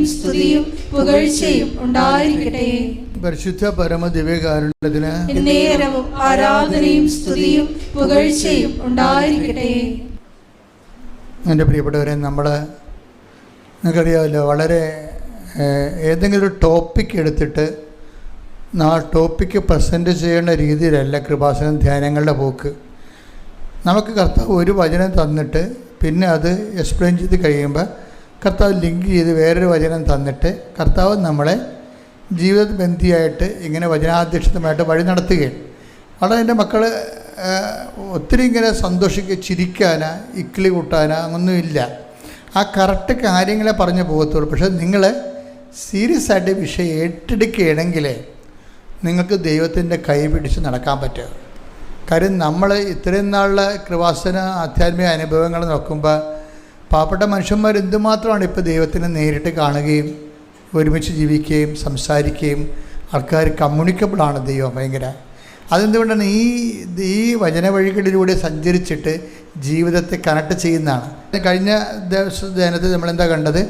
ആരാധനയും സ്തുതിയും പുകഴ്ചയും ഉണ്ടായിരിക്കട്ടെ. പരിശുദ്ധ പരമ ദിവ്യകാരുണ്യത്തിന് എന്നേരവും ആരാധനയും സ്തുതിയും പുകഴ്ചയും ഉണ്ടായിരിക്കട്ടെ. എന്റെ പ്രിയപ്പെട്ടവരെ നമ്മൾ നിങ്ങൾക്കറിയാമല്ലോ വളരെ ഏതെങ്കിലും ഒരു ടോപ്പിക് എടുത്തിട്ട് ആ ടോപ്പിക്ക് പ്രസന്റ് ചെയ്യേണ്ട രീതിയിലല്ല കൃപാസനം ധ്യാനങ്ങളുടെ പോക്ക്. നമുക്ക് കർത്താവ് ഒരു വചനം തന്നിട്ട് പിന്നെ അത് എക്സ്പ്ലെയിൻ ചെയ്ത് കഴിയുമ്പോൾ കർത്താവ് ലിങ്ക് ചെയ്ത് വേറൊരു വചനം തന്നിട്ട് കർത്താവ് നമ്മളെ ജീവിത ബന്ധിയായിട്ട് ഇങ്ങനെ വചനാധ്യക്ഷിതമായിട്ട് വഴി നടത്തുകയാണ്. അവിടെ എന്റെ മക്കൾ ഒത്തിരി ഇങ്ങനെ സന്തോഷിക്കുക ചിരിക്കാനാ ഇക്കിളി കൂട്ടാനാ അങ്ങൊന്നുമില്ല ആ കറക്റ്റ് കാര്യങ്ങളെ പറഞ്ഞു പോകത്തുള്ളൂ. പക്ഷേ നിങ്ങൾ സീരിയസ് ആയിട്ട് വിഷയം ഏറ്റെടുക്കുകയാണെങ്കിൽ നിങ്ങൾക്ക് ദൈവത്തിന്റെ കൈ പിടിച്ച് നടക്കാൻ പറ്റുക കാര്യം നമ്മൾ ഇത്രയും നാളിലെ കൃപാസന ആധ്യാത്മിക അനുഭവങ്ങൾ നോക്കുമ്പോൾ പാവപ്പെട്ട മനുഷ്യന്മാർ എന്തുമാത്രമാണ് ഇപ്പോൾ ദൈവത്തിനെ നേരിട്ട് കാണുകയും ഒരുമിച്ച് ജീവിക്കുകയും സംസാരിക്കുകയും ആൾക്കാർ കമ്മ്യൂണിക്കബിളാണ് ദൈവം ഭയങ്കര. അതെന്തുകൊണ്ടാണ് ഈ ഈ വചന വഴികളിലൂടെ സഞ്ചരിച്ചിട്ട് ജീവിതത്തെ കണക്ട് ചെയ്യുന്നതാണ്. കഴിഞ്ഞ ദിവസത്തിൽ നമ്മളെന്താ കണ്ടത്?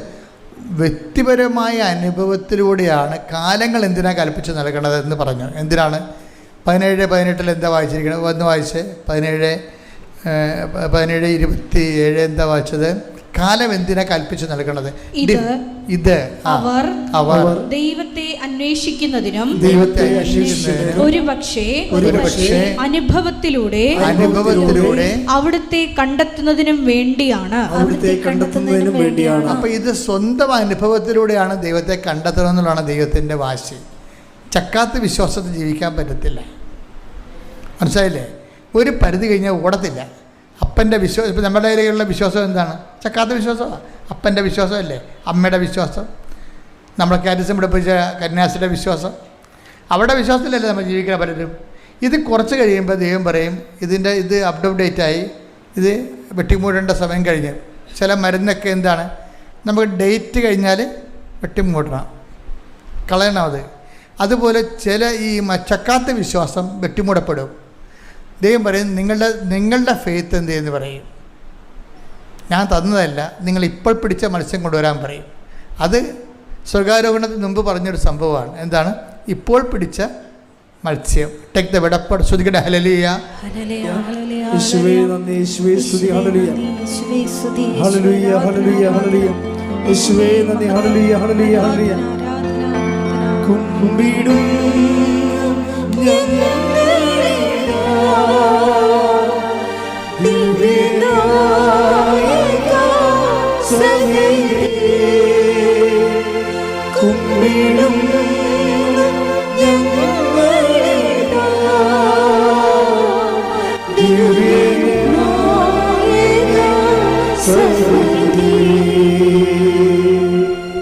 വ്യക്തിപരമായ അനുഭവത്തിലൂടെയാണ് കാലങ്ങൾ എന്തിനാ കൽപ്പിച്ച് നൽകേണ്ടത് എന്ന് പറഞ്ഞു എന്തിനാണ്? പതിനേഴ് പതിനെട്ടിൽ എന്താ വായിച്ചിരിക്കുന്നത് വന്ന് വായിച്ച്. പതിനേഴ് പതിനേഴ് ഇരുപത്തി ഏഴ് എന്താ വായിച്ചത്? കാലം എന്തിനാ കൽപ്പിച്ചു നൽകണത്? ഇത് ഇത് അവർ അവർ ദൈവത്തെ അന്വേഷിക്കുന്നതിനും ദൈവത്തെ അന്വേഷിക്കുന്നതിനും ഒരു പക്ഷേ ഒരുപക്ഷേ അനുഭവത്തിലൂടെ അനുഭവത്തിലൂടെ അവിടുത്തെ കണ്ടെത്തുന്നതിനും വേണ്ടിയാണ്. അവിടുത്തെ കണ്ടെത്തുന്നതിനും വേണ്ടിയാണ്. അപ്പൊ ഇത് സ്വന്തം അനുഭവത്തിലൂടെയാണ് ദൈവത്തെ കണ്ടെത്തണം എന്നുള്ളതാണ് ദൈവത്തിന്റെ വാശി. ചക്കാത്ത വിശ്വാസത്തിൽ ജീവിക്കാൻ പറ്റത്തില്ല. മനസ്സിലായില്ലേ? ഒരു പരിധി കഴിഞ്ഞാൽ ഓടത്തില്ല. അപ്പന്റെ വിശ്വാസം ഇപ്പം നമ്മുടെ കയ്യിലുള്ള വിശ്വാസം എന്താണ്? ചക്കാത്ത വിശ്വാസമാണ് അപ്പന്റെ വിശ്വാസമല്ലേ? അമ്മയുടെ വിശ്വാസം. നമ്മളെ കാരിസം പിടിപ്പിച്ച കന്യാസിയുടെ വിശ്വാസം. അവിടെ വിശ്വാസത്തിലല്ലേ നമ്മൾ ജീവിക്കാൻ പലരും? ഇത് കുറച്ച് കഴിയുമ്പോൾ ദൈവം പറയും ഇതിന്റെ ഇത് അപ്ഡേറ്റ് ആയി. ഇത് വെട്ടിമൂടേണ്ട സമയം കഴിഞ്ഞ്. ചില മരുന്നൊക്കെ എന്താണ്? നമുക്ക് ഡേറ്റ് കഴിഞ്ഞാൽ വെട്ടിമൂടണം. കളയണം അത്. അതുപോലെ ചില ഈ ചക്കാത്ത വിശ്വാസം വെട്ടിമൂടപ്പെടും. ദൈവം പറയും നിങ്ങളുടെ നിങ്ങളുടെ ഫെയ്ത്ത് എന്ത് ചെയ്യുമെന്ന് പറയും. ഞാൻ തന്നതല്ല നിങ്ങൾ ഇപ്പോൾ പിടിച്ച മത്സ്യം കൊണ്ടുവരാൻ പറയും. അത് സ്വർഗാരോഹണത്തിന് മുമ്പ് പറഞ്ഞൊരു സംഭവമാണ്. എന്താണ്? ഇപ്പോൾ പിടിച്ച മത്സ്യം. ടെക് ദ വെടപ്പാട് ശ്രുതികട ഹലലിയ യേശുവേ കുമ്പിടും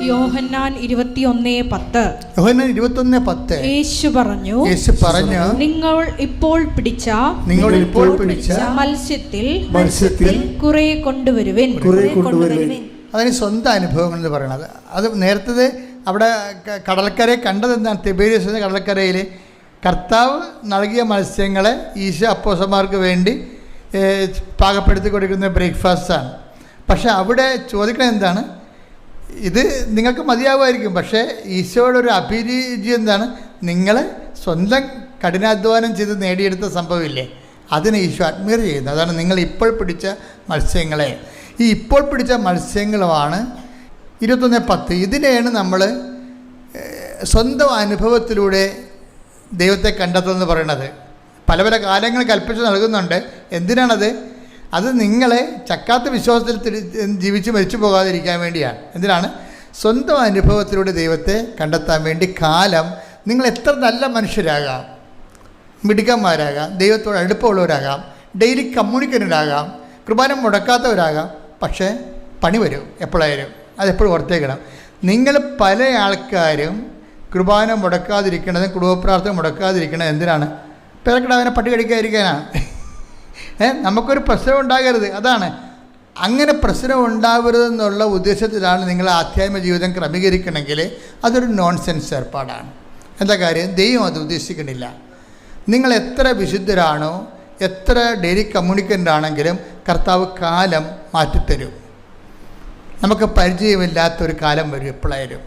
യോഹന്നാൻ ഇരുപത്തിയൊന്ന് പത്ത്. യോഹന്നാൻ ഇരുപത്തൊന്ന് പത്ത്. യേശു പറഞ്ഞു യേശു പറഞ്ഞു നിങ്ങൾ ഇപ്പോൾ പിടിച്ച നിങ്ങൾ ഇപ്പോൾ പിടിച്ച മത്സ്യത്തിൽ മത്സ്യത്തിൽ കുറെ കൊണ്ടുവരുവൻ. കുറെ കൊണ്ടുവരുവിൻ. അതിന് സ്വന്തം അനുഭവങ്ങൾ എന്ന് പറയണത്. അത് നേരത്തെ അവിടെ കടൽക്കരയെ കണ്ടത് എന്താണ് തിബേരിയസ് എന്ന കടൽക്കരയിൽ കർത്താവ് നൽകിയ മത്സ്യങ്ങളെ ഈശോ അപ്പോസന്മാർക്ക് വേണ്ടി പാകപ്പെടുത്തി കൊടുക്കുന്ന ബ്രേക്ക്ഫാസ്റ്റാണ് പക്ഷേ അവിടെ ചോദിക്കണത് എന്താണ്? ഇത് നിങ്ങൾക്ക് മതിയാവുമായിരിക്കും. പക്ഷേ ഈശോയുടെ ഒരു അഭിരുചി എന്താണ്? നിങ്ങൾ സ്വന്തം കഠിനാധ്വാനം ചെയ്ത് നേടിയെടുത്ത സംഭവമില്ലേ? അതിനെ ഈശോ അഡ്മയർ ചെയ്യുന്നത് അതാണ് നിങ്ങൾ ഇപ്പോൾ പിടിച്ച മത്സ്യങ്ങളെ. ഈ ഇപ്പോൾ പിടിച്ച മത്സ്യങ്ങളുമാണ്. ഇരുപത്തൊന്ന് പത്ത്. ഇതിനെയാണ് നമ്മൾ സ്വന്തം അനുഭവത്തിലൂടെ ദൈവത്തെ കണ്ടെത്തുമെന്ന് പറയണത് പല പല കാലങ്ങൾ കൽപ്പിച്ച് നൽകുന്നുണ്ട്. എന്തിനാണത്? അത് നിങ്ങളെ ചക്കാത്ത വിശ്വാസത്തിൽ ജീവിച്ച് മരിച്ചു പോകാതിരിക്കാൻ വേണ്ടിയാണ്. എന്തിനാണ്? സ്വന്തം അനുഭവത്തിലൂടെ ദൈവത്തെ കണ്ടെത്താൻ വേണ്ടി കാലം നിങ്ങൾ എത്ര നല്ല മനുഷ്യരാകാം. മിടുക്കന്മാരാകാം. ദൈവത്തോട് അടുപ്പമുള്ളവരാകാം. ഡെയിലി കമ്മ്യൂണിക്കേറ്ററാകാം കുർബാന മുടക്കാത്തവരാകാം. പക്ഷേ പണി വരും എപ്പോഴായാലും. അതെപ്പോഴും ഓർത്തേക്കണം. നിങ്ങൾ പല ആൾക്കാരും കുർബാന മുടക്കാതിരിക്കണത് കുടുംബപ്രാർത്ഥന മുടക്കാതിരിക്കണത് എന്തിനാണ്? പിറക്കിടാവിനെ പട്ടി കടിക്കാതിരിക്കാനാണ് ഏ നമുക്കൊരു പ്രശ്നം ഉണ്ടാകരുത്. അതാണ്. അങ്ങനെ പ്രശ്നം ഉണ്ടാവരുതെന്നുള്ള ഉദ്ദേശത്തിലാണ് നിങ്ങൾ ആധ്യാത്മ ജീവിതം ക്രമീകരിക്കണമെങ്കിൽ അതൊരു നോൺസെൻസ് ഏർപ്പാടാണ്. എന്താ കാര്യം? ദൈവം അത് ഉദ്ദേശിക്കണില്ല നിങ്ങൾ എത്ര വിശുദ്ധരാണോ എത്ര ഡെയിലി കമ്മ്യൂണിക്കന്റ് ആണെങ്കിലും കർത്താവ് കാലം മാറ്റിത്തരും. നമുക്ക് പരിചയമില്ലാത്തൊരു കാലം വരും എപ്പോഴായാലും.